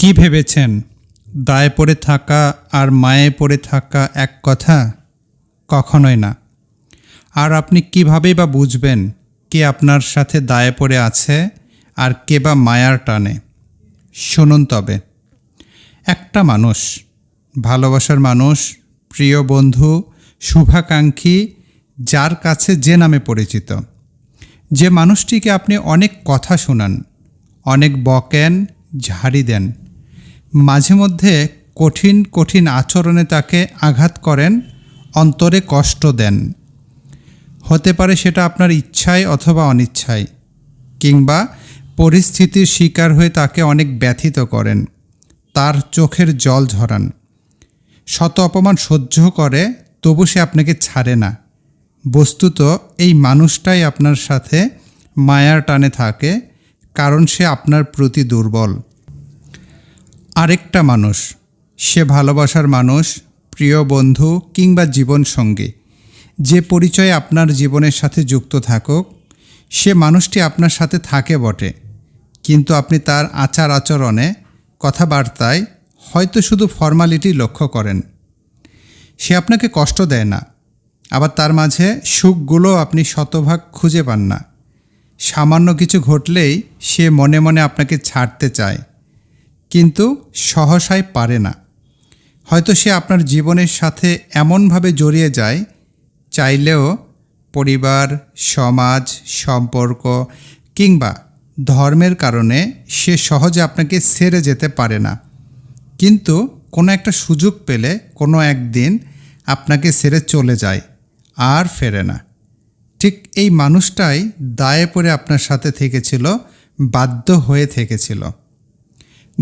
কি ভেবেছেন? দায়ে পড়ে থাকা আর মায়ে পড়ে থাকা এক কথা? কখনোই না। আর আপনি কিভাবেই বা বুঝবেন কে আপনার সাথে দায়ে পড়ে আছে আর কে বা মায়ার টানে? শুনুন তবে। একটা মানুষ, ভালোবাসার মানুষ, প্রিয় বন্ধু, শুভাকাঙ্ক্ষী, যার কাছে যে নামে পরিচিত। যে মানুষটিকে আপনি অনেক কথা শোনান, অনেক বকেন, ঝাড়ি দেন মাঝে মধ্যে কঠিন কঠিন আচরণে তাকে আঘাত করেন, অন্তরে কষ্ট দেন। হতে পারে সেটা আপনার ইচ্ছায় অথবা অনিচ্ছায়, কিংবা পরিস্থিতির শিকার হয়ে তাকে অনেক ব্যথিত করেন, তার চোখের জল ঝরান। শত অপমান সহ্য করে, তবু সে আপনাকে ছাড়ে না। বস্তুত এই মানুষটাই আপনার সাথে মায়ার টানে থাকে, কারণ সে আপনার প্রতি দুর্বল। আরেকটা মানুষ। সে ভালোবাসার মানুষ, প্রিয় বন্ধু কিংবা জীবন জীবনসঙ্গী। যে পরিচয় আপনার জীবনের সাথে যুক্ত থাকুক, সে মানুষটি আপনার সাথে থাকে বটে। কিন্তু আপনি তার আচার আচরণে কথাবার্তায় হয়তো শুধু ফর্মালিটি লক্ষ্য করেন। সে আপনাকে কষ্ট দেয় না। আবার তার মাঝে সুখগুলো আপনি শতভাগ খুঁজে পান না। সামান্য কিছু ঘটলেই সে মনে মনে আপনাকে ছাড়তে চায়। কিন্তু সহসায় পারে না। হয়তো সে আপনার জীবনের সাথে এমনভাবে জড়িয়ে যায়, চাইলেও পরিবার, সমাজ, সম্পর্ক কিংবা ধর্মের কারণে সে সহজে আপনাকে ছেড়ে যেতে পারে না। কিন্তু কোনো একটা সুযোগ পেলে কোনো একদিন আপনাকে ছেড়ে চলে যায়, আর ফেরে না। ঠিক এই মানুষটাই দায়ে পড়ে আপনার সাথে থেকেছিল, বাধ্য হয়ে থেকেছিল।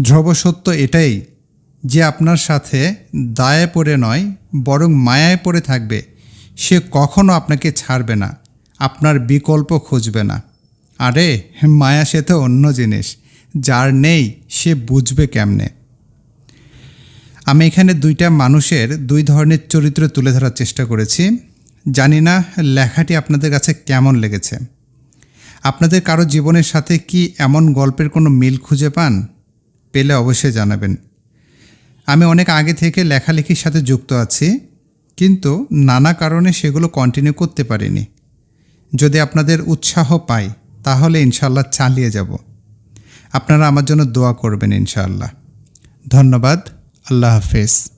ধ্রুব সত্য এটাই যে আপনার সাথে দায়ে পড়ে নয়, বরং মায়ায় পড়ে থাকবে। সে কখনো আপনাকে ছাড়বে না, আপনার বিকল্প খুঁজবে না। আরে, মায়া সে তো অন্য জিনিস, যার নেই সে বুঝবে কেমনে? আমি এখানে দুইটা মানুষের দুই ধরনের চরিত্র তুলে ধরার চেষ্টা করেছি। জানি না লেখাটি আপনাদের কাছে কেমন লেগেছে। আপনাদের কারও জীবনের সাথে কি এমন গল্পের কোনো মিল খুঁজে পান? পেলে অবশ্যই জানাবেন। আমি অনেক আগে থেকে লেখালেখির সাথে যুক্ত আছি, কিন্তু নানা কারণে সেগুলো কন্টিনিউ করতে পারিনি। যদি আপনাদের উৎসাহ পাই, তাহলে ইনশাল্লাহ চালিয়ে যাব। আপনারা আমার জন্য দোয়া করবেন ইনশাআল্লাহ। ধন্যবাদ। আল্লাহ হাফেজ।